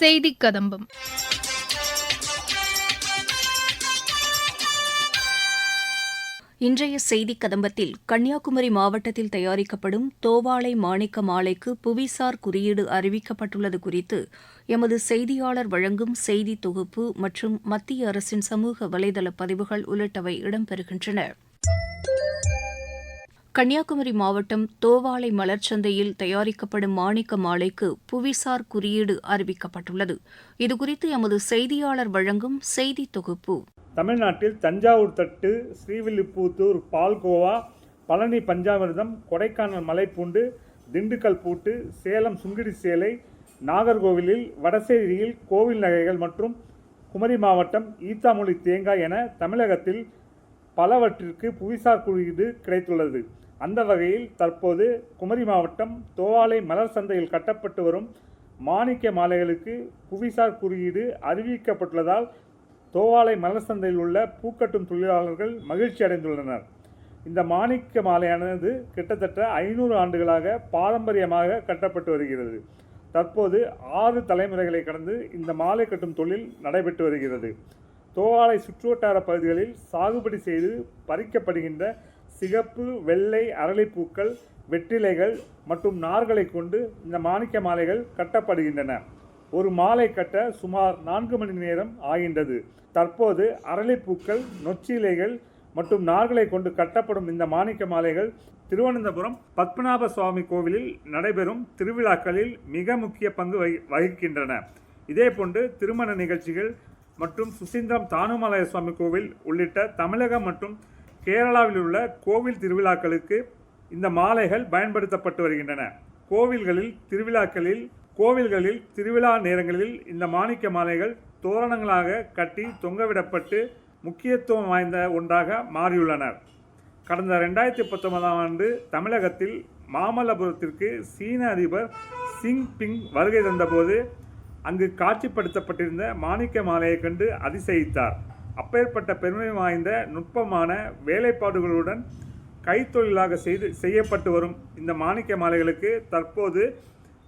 செய்தி கதம்பம். இன்றைய செய்திக் கதம்பத்தில் கன்னியாகுமரி மாவட்டத்தில் தயாரிக்கப்படும் தோவாளை மாணிக்க மாலைக்கு புவிசார் குறியீடு அறிவிக்கப்பட்டுள்ளது குறித்து எமது செய்தியாளர் வழங்கும் செய்தி தொகுப்பு மற்றும் மத்திய அரசின் சமூக வலைதள பதிவுகள் உள்ளிட்டவை இடம்பெறுகின்றன. கன்னியாகுமரி மாவட்டம் தோவாளை மலர்ச்சந்தையில் தயாரிக்கப்படும் மாணிக்க மாலைக்கு புவிசார் குறியீடு அறிவிக்கப்பட்டுள்ளது. இதுகுறித்து எமது செய்தியாளர் வழங்கும் செய்தி தொகுப்பு. தமிழ்நாட்டில் தஞ்சாவூர் தட்டு ஸ்ரீவில்லிபுத்தூர் பால்கோவா பழனி பஞ்சாமிர்தம் கொடைக்கானல் மலைப்பூண்டு திண்டுக்கல் பூட்டு சேலம் சுங்கிடி சேலை நாகர்கோவிலில் வடசேரியில் கோவில் நகைகள் மற்றும் குமரி மாவட்டம் ஈத்தாமொழி தேங்காய் என தமிழகத்தில் பலவற்றிற்கு புவிசார் குறியீடு கிடைத்துள்ளது. அந்த வகையில் தற்போது குமரி மாவட்டம் தோவாலை மலர் சந்தையில் கட்டப்பட்டு வரும் மாணிக்க மாலைகளுக்கு புவிசார் குறியீடு அறிவிக்கப்பட்டுள்ளதால் தோவாலை மலர் சந்தையில் உள்ள பூக்கட்டும் தொழிலாளர்கள் மகிழ்ச்சி அடைந்துள்ளனர். இந்த மாணிக்க மாலையானது கிட்டத்தட்ட ஐநூறு ஆண்டுகளாக பாரம்பரியமாக கட்டப்பட்டு வருகிறது. தற்போது ஆறு தலைமுறைகளை கடந்து இந்த மாலை கட்டும் தொழில் நடைபெற்று வருகிறது. தோவாலை சுற்றுவட்டார பகுதிகளில் சாகுபடி செய்து பறிக்கப்படுகின்ற சிகப்பு வெள்ளை அரளிப்பூக்கள் வெற்றிலைகள் மற்றும் நார்களை கொண்டு இந்த மாணிக்க மாலைகள் கட்டப்படுகின்றன. ஒரு மாலை கட்ட சுமார் நான்கு மணி நேரம் ஆகின்றது. தற்போது அரளிப்பூக்கள் நொச்சிலைகள் மற்றும் நார்களை கொண்டு கட்டப்படும் இந்த மாணிக்க மாலைகள் திருவனந்தபுரம் பத்மநாப சுவாமி கோவிலில் நடைபெறும் திருவிழாக்களில் மிக முக்கிய பங்கு வகி வகிக்கின்றன. இதேபோன்று திருமண நிகழ்ச்சிகள் மற்றும் சுசீந்திரம் தானுமலைய சுவாமி கோவில் உள்ளிட்ட தமிழகம் மற்றும் கேரளாவில் உள்ள கோவில் திருவிழாக்களுக்கு இந்த மாலைகள் பயன்படுத்தப்பட்டு வருகின்றன. கோவில்களில் திருவிழாக்களில் கோவில்களில் திருவிழா நேரங்களில் இந்த மாணிக்க மாலைகள் தோரணங்களாக கட்டி தொங்கவிடப்பட்டு முக்கியத்துவம் வாய்ந்த ஒன்றாக மாறியுள்ளனர். கடந்த ரெண்டாயிரத்தி பத்தொன்பதாம் ஆண்டு தமிழகத்தில் மாமல்லபுரத்திற்கு சீன அதிபர் சிங் பிங் வருகை தந்தபோது அங்கு காட்சிப்படுத்தப்பட்டிருந்த மாணிக்க மாலையை கண்டு அதிசயித்தார். அப்பேற்பட்ட பெருமை வாய்ந்த நுட்பமான வேலைப்பாடுகளுடன் கைத்தொழிலாக செய்து செய்யப்பட்டு வரும் இந்த மாணிக்க மாலைகளுக்கு தற்போது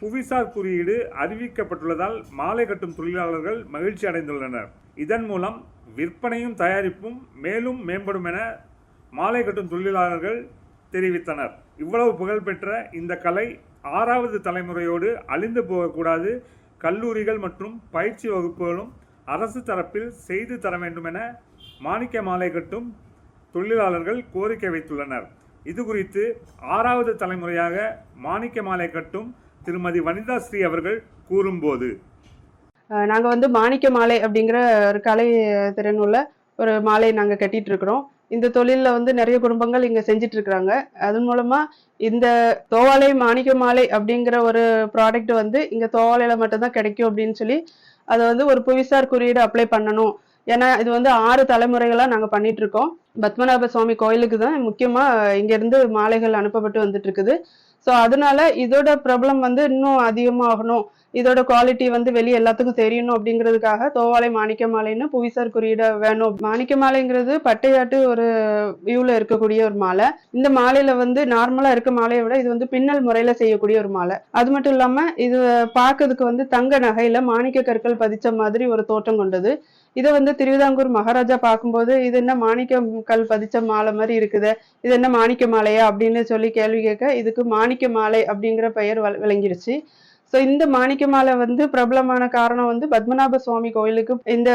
புவிசார் குறியீடு அறிவிக்கப்பட்டுள்ளதால் மாலை கட்டும் தொழிலாளர்கள் மகிழ்ச்சி அடைந்துள்ளனர். இதன் மூலம் விற்பனையும் தயாரிப்பும் மேலும் மேம்படும் என மாலை கட்டும் தொழிலாளர்கள் தெரிவித்தனர். இவ்வளவு புகழ்பெற்ற இந்த கலை ஆறாவது தலைமுறையோடு அழிந்து போகக்கூடாது கல்லூரிகள் மற்றும் பயிற்சி வகுப்புகளும் அரசு தரப்பில் செய்து தர வேண்டும் என மாணிக்க மாலை கட்டும் தொழிலாளர்கள் கோரிக்கை வைத்துள்ளனர். இது குறித்து ஆறாவது தலைமுறையாக மாணிக்க மாலை கட்டும் திருமதி வனிதா ஸ்ரீ அவர்கள் கூறும்போது. நாங்கள் வந்து மாணிக்க மாலை அப்படிங்கிற ஒரு கலை திறனுள்ள ஒரு மாலை நாங்கள் கட்டிட்டு இருக்கிறோம். இந்த தொழிலில் வந்து நிறைய குடும்பங்கள் இங்கே செஞ்சுட்டு இருக்கிறாங்க அதன் மூலமாக இந்த தோவாலை மாணிக்க மாலை அப்படிங்கிற ஒரு ப்ராடக்ட் வந்து இங்கே தோவாலையில் மட்டும்தான் கிடைக்கும் அப்படின்னு சொல்லி அதை வந்து ஒரு புவிசார் குறியீடு அப்ளை பண்ணணும். ஏன்னா இது வந்து ஆறு தலைமுறைகளாக நாங்கள் பண்ணிட்டு இருக்கோம் பத்மநாப சுவாமி கோயிலுக்கு தான் முக்கியமாக இங்கேருந்து மாலைகள் அனுப்பப்பட்டு வந்துட்டு இருக்குது ஸோ அதனால இதோட ப்ராப்ளம் வந்து இன்னும் அதிகமாகணும். இதோட குவாலிட்டி வந்து வெளியே எல்லாத்துக்கும் தெரியணும் அப்படிங்கிறதுக்காக தோவாலை மாணிக்க மாலைன்னு புவிசார் குறியீட வேணும். மாணிக்க மாலைங்கிறது பட்டையாட்டு ஒரு வியூல இருக்கக்கூடிய ஒரு மாலை. இந்த மாலையில வந்து நார்மலா இருக்க மாலையை விட இது வந்து பின்னல் முறையில செய்யக்கூடிய ஒரு மாலை. அது மட்டும் இல்லாம இது பார்க்கறதுக்கு வந்து தங்க நகையில மாணிக்க கற்கள் பதிச்ச மாதிரி ஒரு தோற்றம் கொண்டது. இதை வந்து திருவிதாங்கூர் மகாராஜா பார்க்கும்போது இது என்ன மாணிக்க கல் பதிச்ச மாலை மாதிரி இருக்குது. இது என்ன மாணிக்க மாலையா அப்படின்னு சொல்லி கேள்வி கேட்க இதுக்கு மாணிக்க மாலை அப்படிங்கிற பெயர் வ- விளங்கிடுச்சு ஸோ இந்த மாணிக்க மாலை வந்து பிரபலமான காரணம் வந்து பத்மநாப சுவாமி கோயிலுக்கு இந்த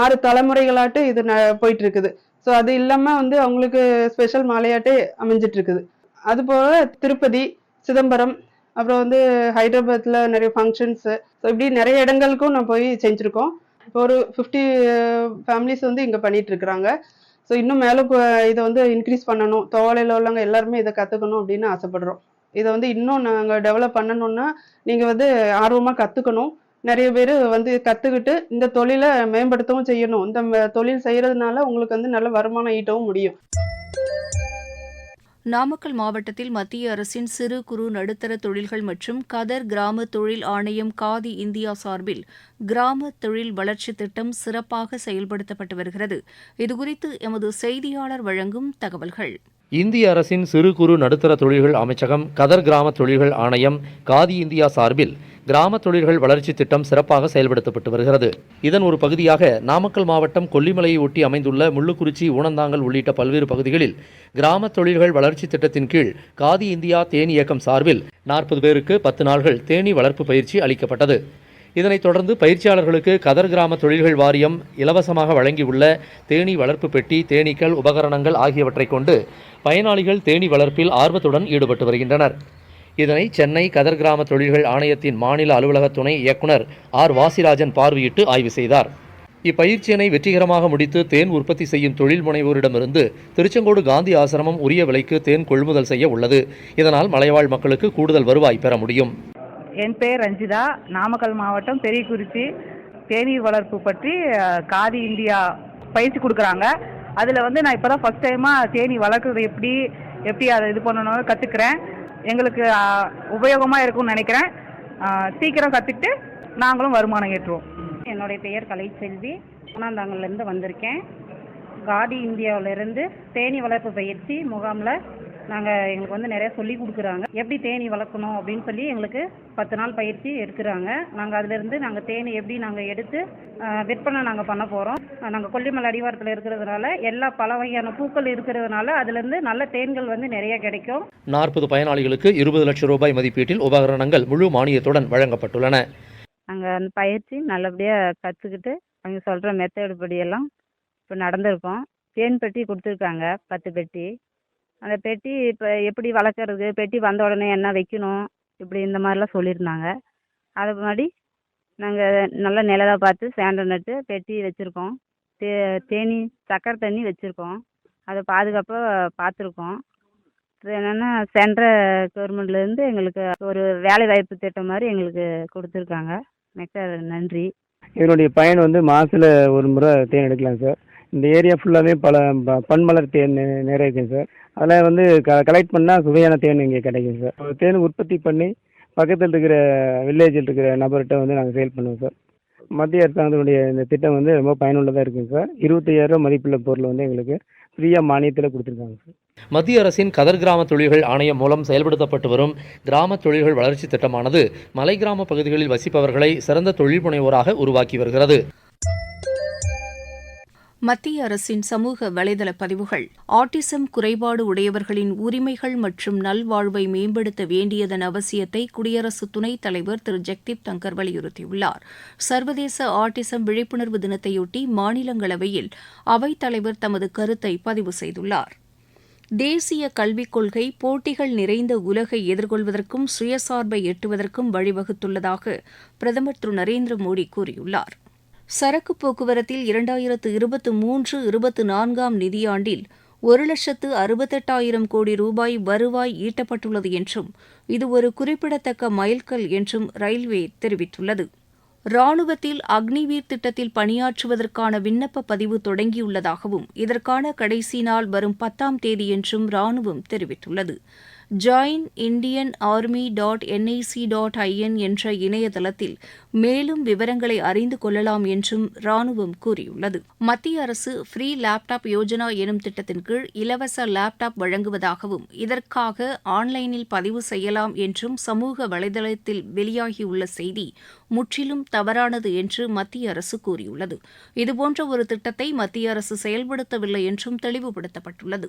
ஆறு தலைமுறைகளாட்டு இது ந- போயிட்டு இருக்குது ஸோ அது இல்லாம வந்து அவங்களுக்கு ஸ்பெஷல் மாலையாட்டே அமைஞ்சிட்டு இருக்குது அதுபோல திருப்பதி சிதம்பரம் அப்புறம் வந்து ஹைதராபாத்ல நிறைய ஃபங்க்ஷன்ஸ் ஸோ இப்படி நிறைய இடங்களுக்கும் நான் போய் செஞ்சுருக்கோம். இப்போ ஒரு ஃபிஃப்டி ஃபேமிலிஸ் வந்து இங்கே பண்ணிட்டு இருக்கிறாங்க ஸோ இன்னும் மேலே இதை வந்து இன்க்ரீஸ் பண்ணணும். தோலையில் உள்ளவங்க எல்லாருமே இதை கற்றுக்கணும் அப்படின்னு ஆசைப்படுறோம். இதை வந்து இன்னும் நாங்கள் டெவலப் பண்ணணும்னா நீங்கள் வந்து ஆர்வமாக கற்றுக்கணும் நிறைய பேர் வந்து கற்றுக்கிட்டு இந்த தொழிலை மேம்படுத்தவும் செய்யணும். இந்த தொழில் செய்கிறதுனால உங்களுக்கு வந்து நல்ல வருமானம் ஈட்டவும் முடியும். நாமக்கல் மாவட்டத்தில் மத்திய அரசின் சிறு குறு நடுத்தர தொழில்கள் மற்றும் கதர் கிராம தொழில் ஆணையம் காதி இந்தியா சார்பில் கிராம தொழில் வளர்ச்சி திட்டம் சிறப்பாக செயல்படுத்தப்பட்டு வருகிறது. இதுகுறித்து எமது செய்தியாளர் வழங்கும் தகவல்கள். இந்திய அரசின் சிறு குறு நடுத்தர தொழில்கள் அமைச்சகம் கதர் கிராம தொழில்கள் ஆணையம் காதி இந்தியா சார்பில் கிராம தொழில்கள் வளர்ச்சி திட்டம் சிறப்பாக செயல்படுத்தப்பட்டு வருகிறது. இதன் ஒரு பகுதியாக நாமக்கல் மாவட்டம் கொல்லிமலையை ஒட்டி அமைந்துள்ள முள்ளுக்குறிச்சி ஊனந்தாங்கல் உள்ளிட்ட பல்வேறு பகுதிகளில் கிராம தொழில்கள் வளர்ச்சி திட்டத்தின் கீழ் காதி இந்தியா தேனி இயக்கம் சார்பில் நாற்பது பேருக்கு பத்து நாள்கள் தேனி வளர்ப்பு பயிற்சி அளிக்கப்பட்டது. இதனைத் தொடர்ந்து பயிற்சியாளர்களுக்கு கதர் கிராம தொழில்கள் வாரியம் இலவசமாக வழங்கியுள்ள தேனீ வளர்ப்பு பெட்டி தேனீக்கள் உபகரணங்கள் ஆகியவற்றைக் கொண்டு பயனாளிகள் தேனீ வளர்ப்பில் ஆர்வத்துடன் ஈடுபட்டு வருகின்றனர். இதனை சென்னை கதர் கிராம தொழில்கள் ஆணையத்தின் மாநில அலுவலக துணை இயக்குனர் ஆர். வாசிராஜன் பார்வையிட்டு ஆய்வு செய்தார். இப்பயிற்சியினை வெற்றிகரமாக முடித்து தேன் உற்பத்தி செய்யும் தொழில் முனைவோரிடமிருந்து திருச்செங்கோடு காந்தி ஆசிரமம் உரிய விலைக்கு தேன் கொள்முதல் செய்ய உள்ளது. இதனால் மலைவாழ் மக்களுக்கு கூடுதல் வருவாய் பெற முடியும். என் பெயர் ரஞ்சிதா. நாமக்கல் மாவட்டம் பெரியகுறிச்சி தேநீர் வளர்ப்பு பற்றி காதி இந்தியா பயிற்சி கொடுக்குறாங்க. அதில் வந்து நான் இப்போ தான் ஃபஸ்ட் டைமாக தேனி வளர்க்குறது எப்படி எப்படி அதை இது பண்ணணும்னு கற்றுக்கிறேன் எங்களுக்கு உபயோகமாக இருக்கும்னு நினைக்கிறேன். சீக்கிரம் கற்றுக்கிட்டு நாங்களும் வருமானம் ஏற்றுவோம். என்னுடைய பெயர் கலைச்செல்வி. ஊனாந்தாங்கல்லேருந்து வந்திருக்கேன். காடி இந்தியாவிலேருந்து தேனி வளர்ப்பு பயிற்சி முகாமில் நாங்கள் எங்களுக்கு வந்து நிறைய சொல்லி கொடுக்குறாங்க. எப்படி தேனி வளர்க்கணும் அப்படின்னு சொல்லி எங்களுக்கு பத்து நாள் பயிற்சி எடுக்கிறாங்க. நாங்கள் அதிலிருந்து நாங்கள் தேனி எப்படி நாங்கள் எடுத்து விற்பனை நாங்கள் பண்ண போகிறோம் நாங்கள் கொல்லிமலை அடிவாரத்தில் இருக்கிறதுனால எல்லா பல வகையான பூக்கள் இருக்கிறதுனால அதுலேருந்து நல்ல தேன்கள் வந்து நிறைய கிடைக்கும். நாற்பது பயனாளிகளுக்கு இருபது லட்சம் ரூபாய் மதிப்பீட்டில் உபகரணங்கள் முழு மானியத்துடன் வழங்கப்பட்டுள்ளன. நாங்கள் அந்த பயிற்சி நல்லபடியாக கற்றுக்கிட்டு அவங்க சொல்கிற மெத்தேடு படியெல்லாம் இப்போ நடந்திருக்கோம். தேன் பெட்டி கொடுத்துருக்காங்க பத்து பெட்டி. அந்த பெட்டி இப்போ எப்படி வளர்க்குறது? பெட்டி வந்த உடனே என்ன வைக்கணும்? இப்படி இந்த மாதிரிலாம் சொல்லியிருந்தாங்க. அது மாதிரி நாங்கள் நல்ல நிழலா பார்த்து சேண்டல் நட்டு பெட்டி வச்சுருக்கோம். தே தேனி சக்கரை தண்ணி வச்சுருக்கோம். அதை பாதுகாப்பாக பார்த்துருக்கோம். என்னென்னா சென்ட்ரல் கவர்மெண்ட்லேருந்து எங்களுக்கு ஒரு வேலை வாய்ப்பு திட்டம் மாதிரி எங்களுக்கு கொடுத்துருக்காங்க. மிக்க நன்றி. இதனுடைய பயன் வந்து மாதத்தில் ஒரு முறை தேன் எடுக்கலாம் சார். இந்த ஏரியா ஃபுல்லாகவே பல ப- பன்மலர் தேன் நி- நிறைய இருக்குது சார் அதில் வந்து க கலெக்ட் பண்ணால் சுவையான தேன் இங்கே கிடைக்கும் சார் ஒரு தேன் உற்பத்தி பண்ணி பக்கத்தில் இருக்கிற வில்லேஜில் இருக்கிற நபர்கிட்ட வந்து நாங்கள் சேல் பண்ணுவோம் சார் மத்திய அரசாங்கத்தினுடைய இந்த திட்டம் வந்து ரொம்ப பயனுள்ளதாக இருக்குங்க சார் இருபத்தையாயிரம் மதிப்புள்ள பொருள் வந்து எங்களுக்கு ஃப்ரீயாக மானியத்தில் கொடுத்துருக்காங்க சார் மத்திய அரசின் கதர் கிராம தொழில்கள் ஆணையம் மூலம் செயல்படுத்தப்பட்டு வரும் கிராம தொழில்கள் வளர்ச்சி திட்டமானது மலை கிராம பகுதிகளில் வசிப்பவர்களை சிறந்த தொழில் முனைவோராக உருவாக்கி வருகிறது. மத்திய அரசின் சமூக வலைதள பதிவுகள் ஆட்டிசம் குறைபாடு உடையவர்களின் உரிமைகள் மற்றும் நல்வாழ்வை மேம்படுத்த வேண்டியதன் அவசியத்தை குடியரசு துணைத் தலைவர் திரு. ஜெக்தீப் தங்கர் வலியுறுத்தியுள்ளார். சர்வதேச ஆட்டிசம் விழிப்புணர்வு தினத்தையொட்டி மாநிலங்களவையில் அவைத் தலைவர் தமது கருத்தை பதிவு செய்துள்ளார். தேசிய கல்விக் கொள்கை போட்டிகள் நிறைந்த உலகை எதிர்கொள்வதற்கும் சுயசார்பை எட்டுவதற்கும் வழிவகுத்துள்ளதாக பிரதமர் திரு. நரேந்திர மோடி கூறியுள்ளார். சரக்கு போக்குவரத்தில் இரண்டாயிரத்து இருபத்து மூன்று இருபத்து நான்காம் நிதியாண்டில் ஒரு லட்சத்து அறுபத்தெட்டாயிரம் கோடி ரூபாய் வருவாய் ஈட்டப்பட்டுள்ளது என்றும் இது ஒரு குறிப்பிடத்தக்க மைல்கல் என்றும் ரயில்வே தெரிவித்துள்ளது. ராணுவத்தில் அக்னிவீர் திட்டத்தில் பணியாற்றுவதற்கான விண்ணப்ப பதிவு தொடங்கியுள்ளதாகவும் இதற்கான கடைசி நாள் வரும் பத்தாம் தேதி என்றும் ராணுவம் தெரிவித்துள்ளது. Join Indian army dot NIC dot IN என்ற இணையதளத்தில் மேலும் விவரங்களை அறிந்து கொள்ளலாம் என்றும் ராணுவம் கூறியுள்ளது. மத்திய அரசு ஃப்ரீ லேப்டாப் யோஜனா எனும் திட்டத்தின் கீழ் இலவச லேப்டாப் வழங்குவதாகவும் இதற்காக ஆன்லைனில் பதிவு செய்யலாம் என்றும் சமூக வலைதளத்தில் வெளியாகியுள்ள செய்தி முற்றிலும் தவறானது என்று மத்திய அரசு கூறியுள்ளது. இதுபோன்ற ஒரு திட்டத்தை மத்திய அரசு செயல்படுத்தவில்லை என்றும் தெளிவுபடுத்தப்பட்டுள்ளது.